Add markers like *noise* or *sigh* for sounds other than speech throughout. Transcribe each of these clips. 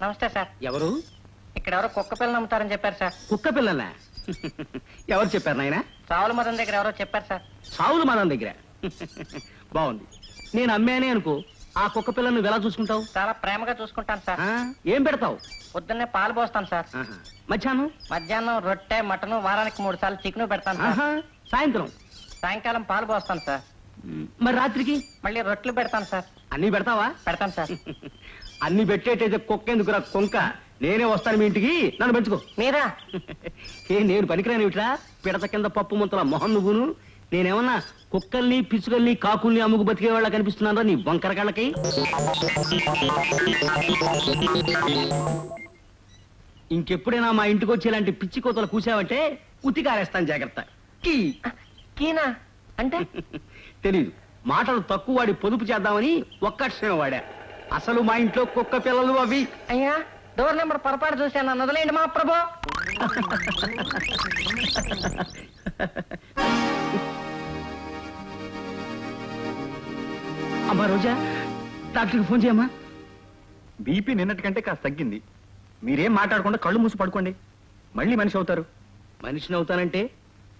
నమస్తే సార్. ఎవరు? ఇక్కడ ఎవరో కుక్క పిల్లలు అమ్ముతారని చెప్పారు సార్. కుక్క పిల్లలా? ఎవరు చెప్పారు నాయన? సావుల మదం దగ్గర ఎవరో చెప్పారు సార్. సావులు మాదం దగ్గర? బాగుంది. నేను అమ్మానే అనుకో ఆ కుక్క పిల్లను నువ్వు ఎలా చూసుకుంటావు? చాలా ప్రేమగా చూసుకుంటాను సార్. ఆ? ఏం పెడతావు? పొద్దున్నే పాలు పోస్తాను సార్. ఆహా. మధ్యాహ్నం? మధ్యాహ్నం రొట్టె మటన్ వారానికి మూడు సార్లు చికెన్ పెడతాను సార్. ఆహా. సాయంత్రం? సాయంకాలం పాలు పోస్తాను సార్. మరి రాత్రికి? మళ్ళీ రొట్టెలు పెడతాను సార్. అన్ని పెడతావా? పెడతాను సార్. *laughs* అన్ని పెట్టేటైతే కుక్క ఎందుకురా కొంక? నేనే వస్తాను మీ ఇంటికి. నన్ను పెంచుకో. మీరా? ఏ నేను పనికిరాని ఇట్లా పిడత కింద పప్పు ముంతల మొహం నువ్వును. నేనేమన్నా కుక్కల్ని పిచ్చుకల్ని కాకుల్ని అమ్ముకు బతికే వాళ్ళ కనిపిస్తున్నారా నీ వంకర కళ్ళకి? ఇంకెప్పుడైనా మా ఇంటికి వచ్చి ఇలాంటి పిచ్చి కోతలు కూసావంటే ఉతి కారేస్తాను జాగ్రత్త. కీ. కీనా? అంటే? *laughs* తెలీదు. మాటలు తక్కువ వాడి పొదుపు చేద్దామని ఒక్క అక్షరం వాడా. అసలు మా ఇంట్లో కుక్క పిల్లలు అవి. అయ్యా డోర్ నెంబర్ పొరపాటు చూశాను నన్ను వదిలేయండి మా ప్రభు. అమ్మా రోజా డాక్టర్కి ఫోన్ చేయమ్మా. బీపీ నిన్నటి కంటే కాస్త తగ్గింది. మీరేం మాట్లాడకుండా కళ్ళు మూసి పడుకోండి. మళ్ళీ మనిషి అవుతారు. మనిషిని అవుతానంటే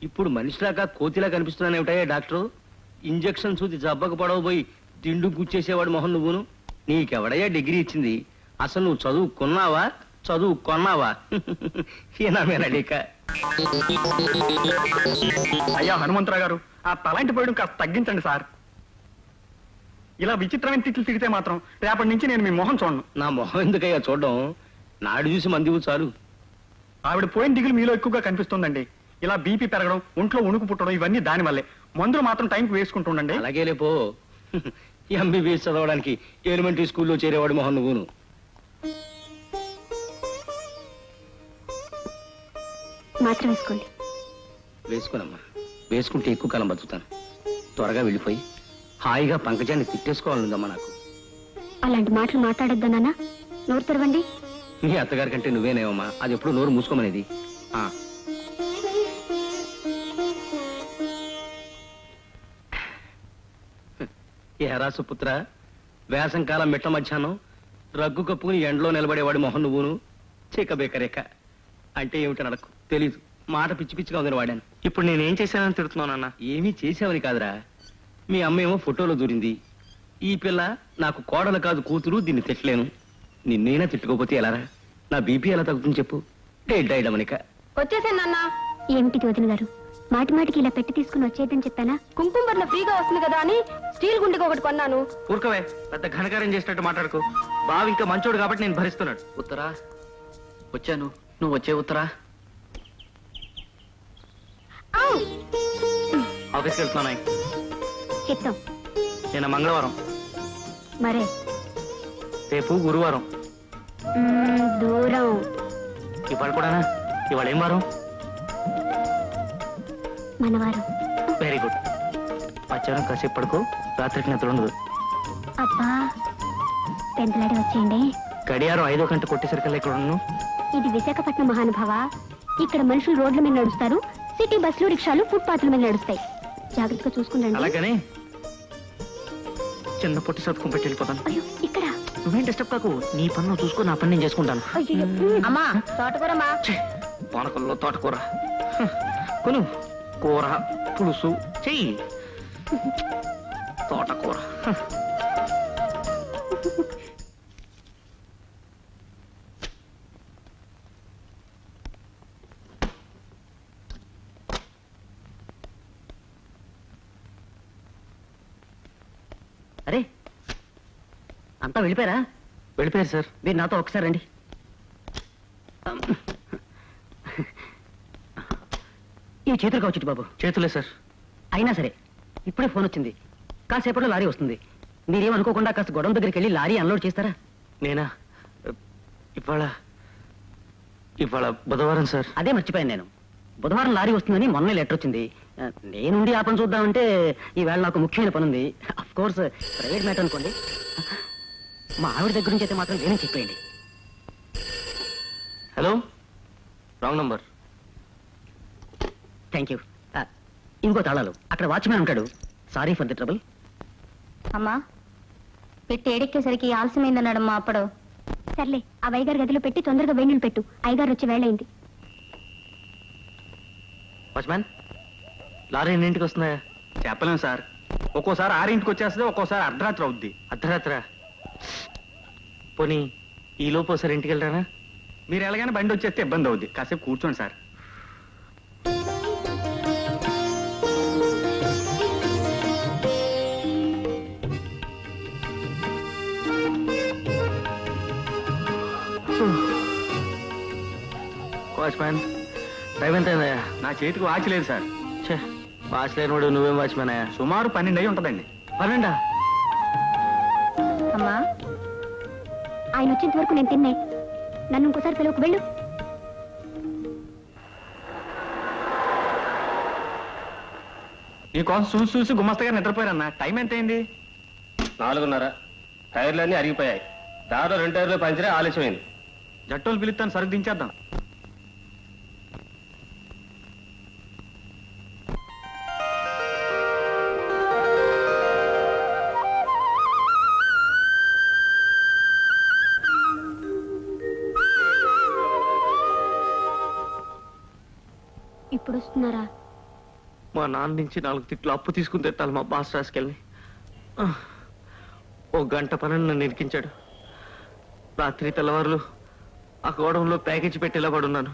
ఇప్పుడు మనిషిలాగా కోతిలా కనిపిస్తున్నానేమిటయ్యా డాక్టరు? ఇంజక్షన్ సూది జబ్బకు పడవబోయి తిండు గుచ్చేసేవాడు మొహన్ నువ్వును. నీకెవడయ్యా డిగ్రీ ఇచ్చింది? అసలు నువ్వు చదువు కొన్నావా చదువు కొన్నావా ఈయనమేనడిక *laughs* అయ్యా హనుమంతరావు గారు ఆ తలాంటి పోయడం కాస్త తగ్గించండి సార్. ఇలా విచిత్రమైన తిట్లు తిడితే మాత్రం రేపటి నుంచి నేను మీ మొహం చూడను. నా మొహం ఎందుకయ్యా చూడడం? నాడు చూసి మందివు చాలు. ఆవిడ పోయిన దిగులు మీలో ఎక్కువగా కనిపిస్తుందండి. ఇలా బీపీ పెరగడం ఒంట్లో ఉణుకు పుట్టడం ఇవన్నీ దాని వల్లే మందులు మాత్రం టైంకి వేసుకుంటుండండి అలాగే లేపో ఎంబీబీఎస్ చదవడానికి ఎలిమెంటరీ స్కూల్లో చేరేవాడు మొహన్ నువ్వును. మాత్రం వేసుకోండి. వేసుకోనమ్మా. వేసుకుంటే ఎక్కువ కాలం బతుకుతాను. త్వరగా వెళ్ళిపోయి హాయిగా పంకజాన్ని తిట్టేసుకోవాలనుందమ్మా నాకు. అలాంటి మాటలు మాట్లాడొద్దా నాన్న? నోరు తెరవండి. నీ అత్తగారి కంటే నువ్వేనేవమ్మా? అది ఎప్పుడు నోరు మూసుకోమనేది. ఆ. ఏరా సుపుత్ర వేసంకాలం మిట్ట మధ్యాహ్నం రగ్గు కప్పుకుని ఎండలో నిలబడేవాడు మొహన్ నువ్వును. చీక బేకరేక. అంటే ఏమిటో నాకు తెలీదు. మాట పిచ్చి పిచ్చిగా ఉందని వాడాను. ఇప్పుడు నేనేం చేశానని తిడుతున్నానన్న ఏమీ చేసావని కాదురా. మీ అమ్మ ఏమో ఫోటోలో దూరింది. ఈ పిల్ల నాకు కోడలు కాదు కూతురు దీన్ని తిట్టలేను. నిన్నైనా తిట్టుకోపోతే ఎలారా? నా బీపీ ఎలా తగ్గుతుంది చెప్పు. డేట్ డైడమనిక వచ్చేసాను నాన్న. ఏమిటిది వదిన గారు? మాటి మాటికి ఇలా పెట్టి తీసుకుని వచ్చేద్దని చెప్పానా? కుంకుమ బర్ల ఫ్రీగా వస్తుంది కదా అని స్టీల్ గుండెకి ఒకటి కొన్నాను. ఊరుకవే పెద్ద ఘనకార్యం చేసినట్టు మాట్లాడుకో. బావ ఇంకా మంచోడు కాబట్టి నేను భరిస్తున్నాడు ఉత్తరా? వచ్చాను. నువ్వు వచ్చే ఉత్తరా? ఆఫీస్కి వెళ్తున్నాను చిత్తం నేను మంగళవారం. మరే? రేపు గురువారం. మ్మ్, దూరం. ఇవాళ కూడానా? ఇవాళ ఏం వారం? మనవారం వెరీ గుడ్ మధ్యాహ్నం కాసేపు పడుకో రాత్రికి నిద్ర ఉండదు. అబ్బా పెంతలాడి వచ్చేయండి. గడియారం ఐదో గంట కొట్టేసరికల్లా ఇక్కడ ఉన్నాను ఇది విశాఖపట్నం మహానుభావ. ఇక్కడ మనుషులు రోడ్ల మీద నడుస్తారు సిటీ బస్సులు రిక్షాలు ఫుట్పాత్ల మీద నడుస్తాయి. జాగ్రత్తగా చూసుకుండండి అలాగనే చిన్న పొట్టి సతుకుని పెట్టి వెళ్ళిపోతాను. అయ్యో ఇక్కడ. నువ్వేం డిస్టర్బ్ కాకు? నీ పని నువ్వు చూసుకో నా పని నేను చేసుకుంటాను. అయ్యో అమ్మా తోటకూరమ్మా ఛే, పానకంలో తోటకూర. కొను. కూర పులుసు చెయ్యి. తోటకూర. అరే అంతా వెళ్ళిపోయారా? వెళ్ళిపోయారు సార్. మీరు నాతో ఒకసారి రండి. ఈ చేతులు కావచ్చు బాబు. చేతులే సార్. అయినా సరే ఇప్పుడే ఫోన్ వచ్చింది. కాసేపట్లో లారీ వస్తుంది. మీరేమనుకోకుండా కాస్త గొడవ దగ్గరికి వెళ్ళి లారీ అన్లోడ్ చేస్తారా? నేనా? ఇవాళ ఇవాళ బుధవారం సార్. అదే మర్చిపోయాను నేను. బుధవారం లారీ వస్తుందని మొన్న లెటర్ వచ్చింది. నేనుండి ఆ పని చూద్దామంటే ఈవేళ నాకు ముఖ్యమైన పని ఉంది అఫ్ కోర్స్ ప్రైవేట్ మ్యాటర్ అనుకోండి. మా ఆవిడ దగ్గర నుంచి అయితే మాత్రం నేనే చెప్పేయండి. Hello? Wrong number. Thank you ఇంకో తాళాలు. అక్కడ వాచ్మెన్ ఉంటాడు. సారీ ఫర్ ది ట్రబుల్ అమ్మా పెట్టి ఏడెక్కేసరికి ఆలస్యమైందన్నాడమ్మా అప్పుడు. సర్లే ఆ వైగారి గదిలో పెట్టి తొందరగా వేణులు పెట్టు. అయ్యగారు వచ్చి వేళైంది వాచ్మ్యాన్ లారీ ఎన్నింటికి వస్తున్నాయా చెప్పలేం సార్. ఒక్కోసారి ఆరింటికి వచ్చేస్తుంది ఒక్కోసారి అర్ధరాత్రి అవుద్ది. అర్ధరాత్ర? పోనీ ఈ లోపు ఒకసారి ఇంటికి వెళ్ళరానా? మీరు ఎలాగైనా బండి వచ్చేస్తే ఇబ్బంది అవుద్ది. కాసేపు కూర్చోండి సార్. వాచ్మ్యాన్ టైం ఎంత అయిందయ్యా? నా చేతికి వాచ్ లేదు సార్. ఛే. వాచ్ లేనివాడు నువ్వేం వాచ్మ్యాన్ అయ్యా? సుమారు పన్నెండు అయి ఉంటుందండి. పన్నెండా? అమ్మా ఆయన వచ్చేంత వరకు నేను తిన్నే. నన్ను ఇంకోసారి పిలువకు వెళ్ళు. నీకోసం చూసి చూసి గుమస్తా గారు నిద్రపోయారన్న. టైం ఎంత అయింది నాలుగున్నర. టైర్లన్నీ అరిగిపోయాయి. దారిలో రెండు టైర్లు పంచరే ఆలస్యమైంది. జట్టోలు పిలుస్తాను సరుకు దించేద్దాం. ఇప్పుడు వస్తున్నారా మా నాన్న నుంచి నాలుగు తిట్లు అప్పు తీసుకుని తెట్టాలి మా బాస్ రాసుకెళ్ళి ఓ గంట పని నన్ను ఇరికించాడు. రాత్రి తెల్లవారులు ఆ గోడంలో ప్యాకేజీ పెట్టేలా పడున్నాను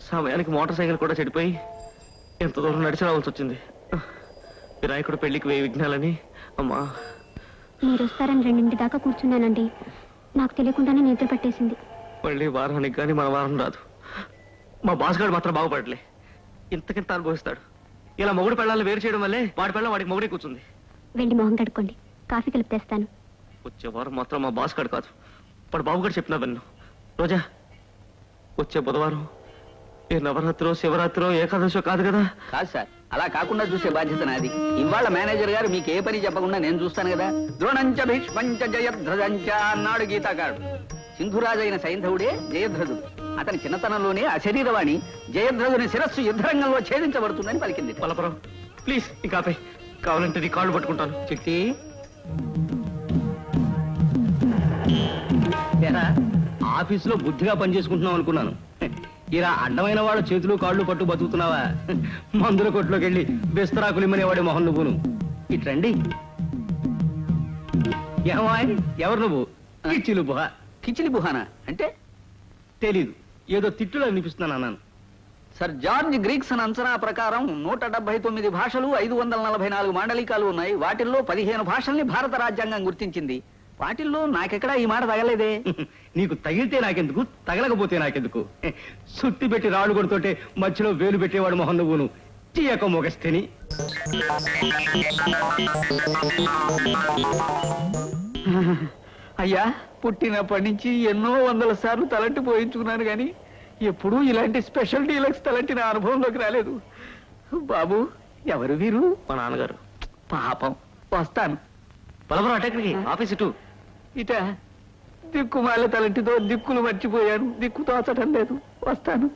సమయానికి మోటార్ సైకిల్ కూడా చెడిపోయి ఎంత దూరం నడిచి రావాల్సి వచ్చింది. వినాయకుడు పెళ్ళికి వేయి విఘ్నాలని అమ్మా. మీరు వస్తారని రెండింటి దాకా కూర్చున్నానండి. నాకు తెలియకుండానే నిద్ర పట్టేసింది. మళ్ళీ వారానికి కానీ మన వారం రాదు. మా బాస్ గారు మాత్రం బాగుపడలే. ఇంతకింత అనుభవిస్తాడు. ఇలా మొగుడు పెళ్ళాలను వేరు చేయడం వల్లే వాడి పెళ్ళం వాడికి మొగుడే కూర్చుంది. వెళ్ళి మొహం కడుక్కోండి. కాఫీ కలిపి తెస్తాను. వచ్చే వారం మాత్రం మా బాస్ కాదు. వాడు బాబు గారు చెప్పినా విన్ను. రోజా వచ్చే బుధవారం ఏ నవరాత్రో శివరాత్రో ఏకాదశో కాదు కదా? కాదు సార్. అలా కాకుండా చూసే బాధ్యత నాది. ఇవాళ మేనేజర్ గారు మీకు ఏ పని చెప్పకుండా నేను చూస్తాను కదా? ద్రోణంచ భీష్మంచ జయధ్రజంచ అన్నాడు గీతాకారుడు. సింధురాజైన సైంధవుడే జయధ్రజుడు. అతని చిన్నతనంలోనే అశరీరవాణి జయధ్రజుని శిరస్సు యుద్ధరంగంలో ఛేదించబడుతుందని పలికింది. పలపరం ప్లీజ్ ఇంకా ఆపేయ్. కావాలంటే నీ కాళ్ళు పట్టుకుంటాను. చిట్టి. ఏరా, ఆఫీసులో బుద్ధిగా పనిచేసుకుంటున్నావు అనుకున్నాను. ఇలా అడ్డమైన వాళ్ళ చేతులు కాళ్ళు పట్టు బతుకుతున్నావా? మందుల కొట్లోకి వెళ్ళి బిస్తరాకులు ఇమ్మనేవాడి మొహం నువ్వును. ఇట్రండి ఏమాయ్ ఎవరు నువ్వు? ఇచ్చిలు బుహ కిచిలి బుహానా అంటే తెలీదు. ఏదో తిట్టులో అనిపిస్తున్నాను అన్నాను. సర్ జార్జ్ గ్రీక్సన్ అంచనా ప్రకారం నూట డెబ్బై తొమ్మిది భాషలు ఐదు వందల నలభై నాలుగు మాండలికాలు ఉన్నాయి. వాటిల్లో పదిహేను భాషల్ని భారత రాజ్యాంగం గుర్తించింది. వాటిల్లో నాకెక్కడా ఈ మాట తగలేదే? *laughs* నీకు తగిలితే నాకెందుకు? తగలకపోతే నాకెందుకు? *laughs* సుత్తి పెట్టి రాళ్ళు కొడుతుంటే మధ్యలో వేలు పెట్టేవాడు మొహన్ నువ్వును. తీయక మొగస్తేని *laughs* అయ్యా పుట్టినప్పటి నుంచి ఎన్నో వందల సార్లు తలంటి పోయించుకున్నాను కానీ ఎప్పుడూ ఇలాంటి స్పెషల్ డీలక్స్ తలంటి నా అనుభవంలోకి రాలేదు. బాబు ఎవరు వీరు? మా నాన్నగారు. పాపం. వస్తాను. ఆఫీస్ ఇటు. ఇట దిక్కుమాల తలంటితో దిక్కులు మర్చిపోయాను. దిక్కు తోచడం లేదు. వస్తాను.